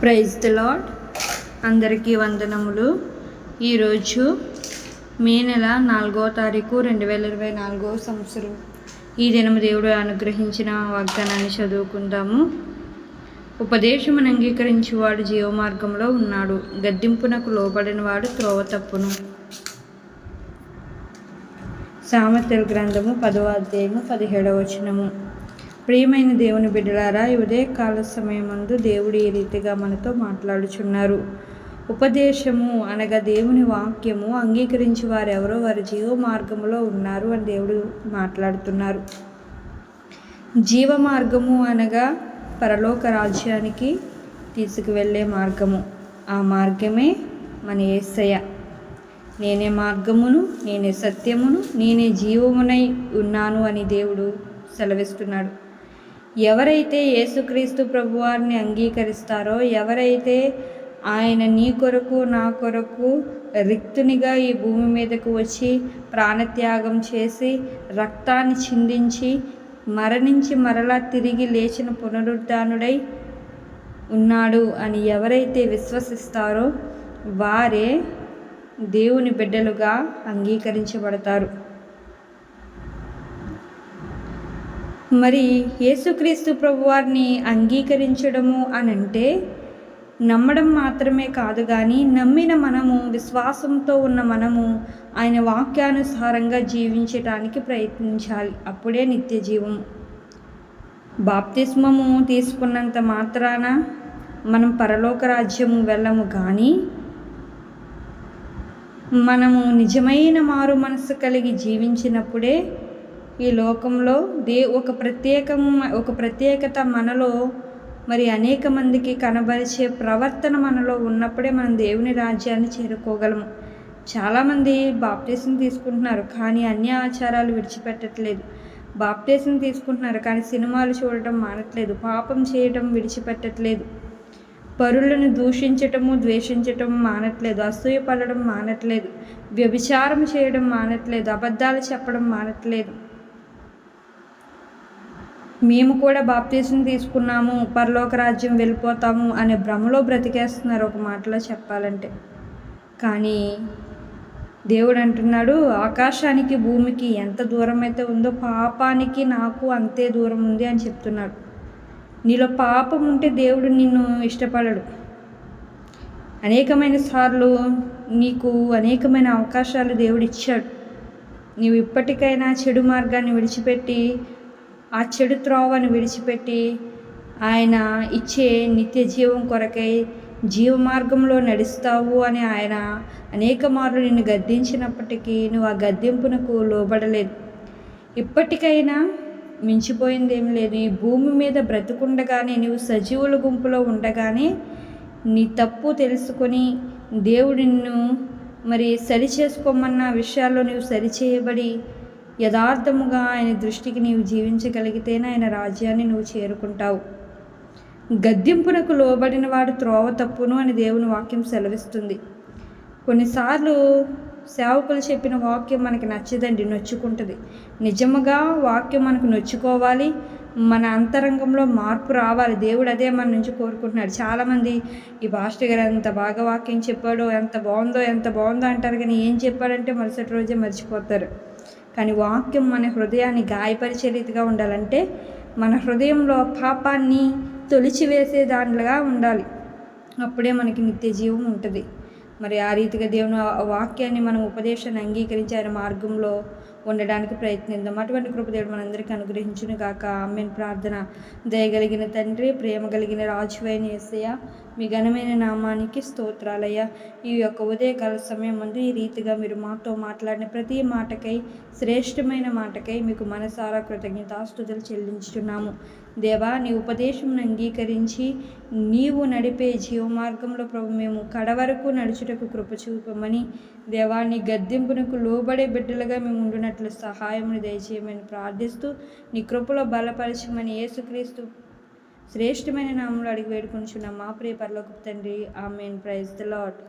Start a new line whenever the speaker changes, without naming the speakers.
Praise the lord అందరికీ వందనములు. ఈరోజు మే నెల నాలుగో తారీఖు రెండు వేల ఇరవై నాలుగో సంవత్సరం. ఈ దినము దేవుడు అనుగ్రహించిన వాగ్దానాన్ని చదువుకుందాము. ఉపదేశమును అంగీకరించేవాడు జీవ మార్గంలో ఉన్నాడు. గద్దింపునకు లోబడిన వాడు త్రోవ తప్పును. సామర్థ్య గ్రంథము పదవ అధ్యాయము పదిహేడవ వచనము. ప్రియమైన దేవుని బిడ్డలారా ఉదయ కాల సమయమందు దేవుడు ఈ రీతిగా మనతో మాట్లాడుచున్నారు? ఉపదేశము అనగా దేవుని వాక్యము అంగీకరించి వారు ఎవరో వారి జీవ మార్గములో ఉన్నారు అని దేవుడు మాట్లాడుతున్నారు. జీవ మార్గము అనగా పరలోక రాజ్యానికి తీసుకువెళ్ళే మార్గము. ఆ మార్గమే మన ఏసయ్య. నేనే మార్గమును నేనే సత్యమును నేనే జీవమునై ఉన్నాను అని దేవుడు సెలవిస్తున్నాడు. ఎవరైతే యేసుక్రీస్తు ప్రభువారిని అంగీకరిస్తారో ఎవరైతే ఆయన నీ కొరకు నా కొరకు రిక్తునిగా ఈ భూమి మీదకు వచ్చి ప్రాణత్యాగం చేసి రక్తాన్ని చిందించి మరణించి మరలా తిరిగి లేచిన పునరుద్ధానుడై ఉన్నాడు అని ఎవరైతే విశ్వసిస్తారో వారే దేవుని బిడ్డలుగా అంగీకరించబడతారు. మరి యేసుక్రీస్తు ప్రభువారిని అంగీకరించడము అని అంటే నమ్మడం మాత్రమే కాదు కానీ నమ్మిన మనము విశ్వాసంతో ఉన్న మనము ఆయన వాక్యానుసారంగా జీవించటానికి ప్రయత్నించాలి. అప్పుడే నిత్య జీవం బాప్తిస్మము తీసుకున్నంత మాత్రాన మనం పరలోక రాజ్యము వెళ్ళము కానీ మనము నిజమైన మారు మనసు కలిగి జీవించినప్పుడే ఈ లోకంలో దే ఒక ప్రత్యేకం ఒక ప్రత్యేకత మనలో మరి అనేక మందికి కనబరిచే ప్రవర్తన మనలో ఉన్నప్పుడే మనం దేవుని రాజ్యాన్ని చేరుకోగలము. చాలామంది బాప్టేషన్ తీసుకుంటున్నారు కానీ అన్ని ఆచారాలు విడిచిపెట్టట్లేదు. బాప్టేషన్ తీసుకుంటున్నారు కానీ సినిమాలు చూడటం మానట్లేదు పాపం చేయటం విడిచిపెట్టట్లేదు. పరులను దూషించటము ద్వేషించటం మానట్లేదు అసూయపడడం మానట్లేదు వ్యభిచారం చేయడం మానట్లేదు అబద్ధాలు చెప్పడం మానట్లేదు. మేము కూడా బాప్తీసం తీసుకున్నాము పరలోక రాజ్యం వెళ్ళిపోతాము అనే భ్రమలో బ్రతికేస్తున్నారు ఒక మాటలో చెప్పాలంటే. కానీ దేవుడు అంటున్నాడు ఆకాశానికి భూమికి ఎంత దూరం అయితే ఉందో పాపానికి నాకు అంతే దూరం ఉంది అని చెప్తున్నాడు. నీలో పాపం ఉంటే దేవుడు నిన్ను ఇష్టపడడు. అనేకమైన సార్లు నీకు అనేకమైన అవకాశాలు దేవుడు ఇచ్చాడు. నీవు ఇప్పటికైనా చెడు మార్గాన్ని విడిచిపెట్టి ఆ చెడు త్రోవను విడిచిపెట్టి ఆయన ఇచ్చే నిత్య జీవం కొరకై జీవ మార్గంలో నడుస్తావు అని ఆయన అనేక మార్లు నిన్ను గద్దించినప్పటికీ నువ్వు ఆ గద్దింపునకు లోబడలేదు. ఇప్పటికైనా మించిపోయింది ఏం లేదు. ఈ భూమి మీద బ్రతుకుండగానే నువ్వు సజీవుల గుంపులో ఉండగానే నీ తప్పు తెలుసుకొని దేవుడు నిన్ను మరి సరి చేసుకోమన్న విషయాల్లో నువ్వు సరిచేయబడి యథార్థముగా ఆయన దృష్టికి నీవు జీవించగలిగితేనే ఆయన రాజ్యాన్ని నువ్వు చేరుకుంటావు. గద్దింపునకు లోబడిన వాడు త్రోవ తప్పును అని దేవుని వాక్యం సెలవిస్తుంది. కొన్నిసార్లు సేవకులు చెప్పిన వాక్యం మనకి నచ్చదండి నొచ్చుకుంటుంది. నిజముగా వాక్యం మనకు నొచ్చుకోవాలి మన అంతరంగంలో మార్పు రావాలి. దేవుడు అదే మన నుంచి కోరుకుంటున్నాడు. చాలామంది ఈ పాస్టర్ గారు ఎంత బాగా వాక్యం చెప్పాడో ఎంత బాగుందో ఎంత బాగుందో అంటారు కానీ ఏం చెప్పాడంటే మరుసటి రోజే మర్చిపోతారు. కానీ వాక్యం మన హృదయాన్ని గాయపరిచే రీతిగా ఉండాలంటే మన హృదయంలో పాపాన్ని తొలిచివేసే దానిలాగా ఉండాలి. అప్పుడే మనకి నిత్య జీవం ఉంటుంది. మరి ఆ రీతిగా దేవుని వాక్యాన్ని మనం ఉపదేశాన్ని అంగీకరించి ఆయన మార్గంలో ఉండడానికి ప్రయత్నిద్దాం. అటువంటి కృపదేవుడు మనందరికీ అనుగ్రహించును కాక ఆమెను. ప్రార్థన దయగలిగిన తండ్రి ప్రేమ కలిగిన రాజువైన ఎస్సయ్య మీ ఘనమైన నామానికి స్తోత్రాలయ్య. ఈ యొక్క ఉదయకాల సమయం ముందు ఈ రీతిగా మీరు మాతో మాట్లాడిన ప్రతి మాటకై శ్రేష్టమైన మాటకై మీకు మనసారా కృతజ్ఞతాస్తుతులు చెల్లించుతున్నాము దేవా నీ ఉపదేశమును అంగీకరించి నీవు నడిపే జీవమార్గంలో ప్రభు మేము కడవరకు నడుచుటకు కృప చూపమని దేవా నీ గద్దెంపునకు లోబడే బిడ్డలుగా మేము ఉండునట్లు సహాయమును దయచేయమని ప్రార్థిస్తూ నీ కృపలో బలపరచమని యేసుక్రీస్తు శ్రేష్టమైన నామంలో అడిగి వేడుకొనిచున్న. మా ప్రియ పర్లోకి తండ్రి ఆమెన్. Praise the lot